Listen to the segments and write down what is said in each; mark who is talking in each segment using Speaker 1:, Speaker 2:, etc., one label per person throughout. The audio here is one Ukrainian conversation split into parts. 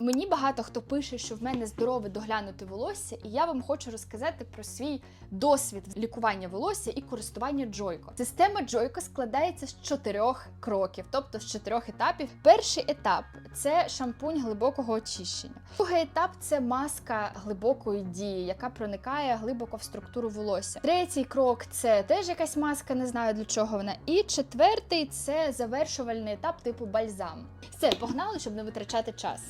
Speaker 1: Мені багато хто пише, що в мене здорове доглянуте волосся, і я вам хочу розказати про свій досвід лікування волосся і користування Джойко. Система Джойко складається з чотирьох кроків, тобто з чотирьох етапів. Перший етап це шампунь глибокого очищення. Другий етап це маска глибокої дії, яка проникає глибоко в структуру волосся. Третій крок це теж якась маска, не знаю для чого вона. І четвертий це завершувальний етап типу бальзам. Все, погнали, щоб не витрачати час.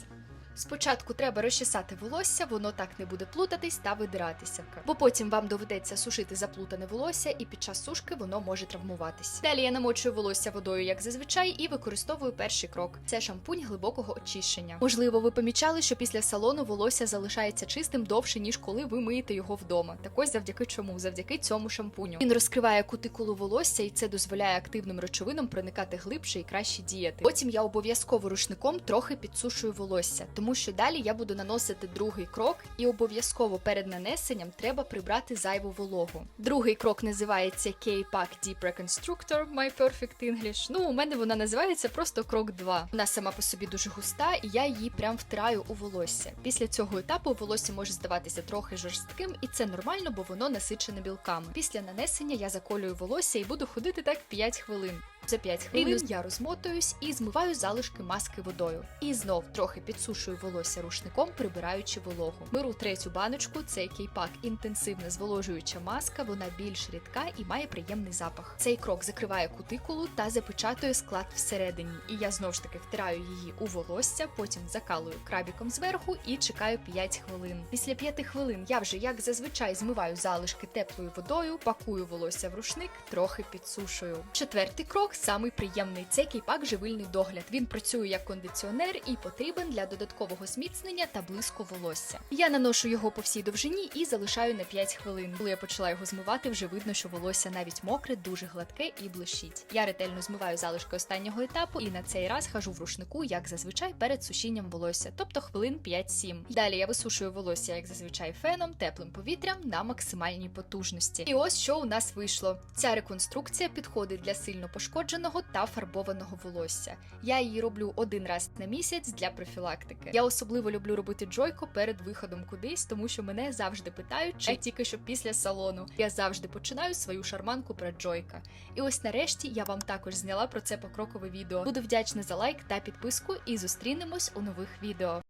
Speaker 2: Спочатку треба розчесати волосся, воно так не буде плутатись та видиратися. Бо потім вам доведеться сушити заплутане волосся, і під час сушки воно може травмуватись. Далі я намочую волосся водою, як зазвичай, і використовую перший крок: це шампунь глибокого очищення. Можливо, ви помічали, що після салону волосся залишається чистим довше, ніж коли ви миєте його вдома. Так ось завдяки чому? Завдяки цьому шампуню. Він розкриває кутикулу волосся, і це дозволяє активним речовинам проникати глибше і краще діяти. Потім я обов'язково рушником трохи підсушую волосся тому що далі я буду наносити другий крок, і обов'язково перед нанесенням треба прибрати зайву вологу. Другий крок називається K-Pack Deep Reconstructor My Perfect English. Ну, у мене вона називається просто крок 2. Вона сама по собі дуже густа, і я її прям втираю у волосся. Після цього етапу волосся може здаватися трохи жорстким, і це нормально, бо воно насичене білками. Після нанесення я заколюю волосся і буду ходити так 5 хвилин. За 5 хвилин я розмотуюсь і змиваю залишки маски водою. І знов трохи підсушую волосся рушником, прибираючи вологу. Беру третю баночку, це кейпак інтенсивна зволожуюча маска, вона більш рідка і має приємний запах. Цей крок закриває кутикулу та запечатує склад всередині. І я знов ж таки втираю її у волосся, потім закалую крабіком зверху і чекаю 5 хвилин. Після 5 хвилин я вже, як зазвичай, змиваю залишки теплою водою, пакую волосся в рушник, трохи підсушую. Четвертий крок самий приємний. Це кейпак живильний догляд. Він працює як кондиціонер і потрібен для додаткового зміцнення та блиску волосся. Я наношу його по всій довжині і залишаю на 5 хвилин. Коли я почала його змивати, вже видно, що волосся навіть мокре, дуже гладке і блищить. Я ретельно змиваю залишки останнього етапу і на цей раз хожу в рушнику, як зазвичай, перед сушінням волосся, тобто хвилин 5-7. Далі я висушую волосся, як зазвичай, феном, теплим повітрям на максимальній потужності. І ось що у нас вийшло. Ця реконструкція підходить для сильно пошкоджених пошкодженого та фарбованого волосся. Я її роблю один раз на місяць для профілактики. Я особливо люблю робити джойко перед виходом кудись, тому що мене завжди питають, чи тільки що після салону. Я завжди починаю свою шарманку про джойка. І ось нарешті я вам також зняла про це покрокове відео. Буду вдячна за лайк та підписку, і зустрінемось у нових відео.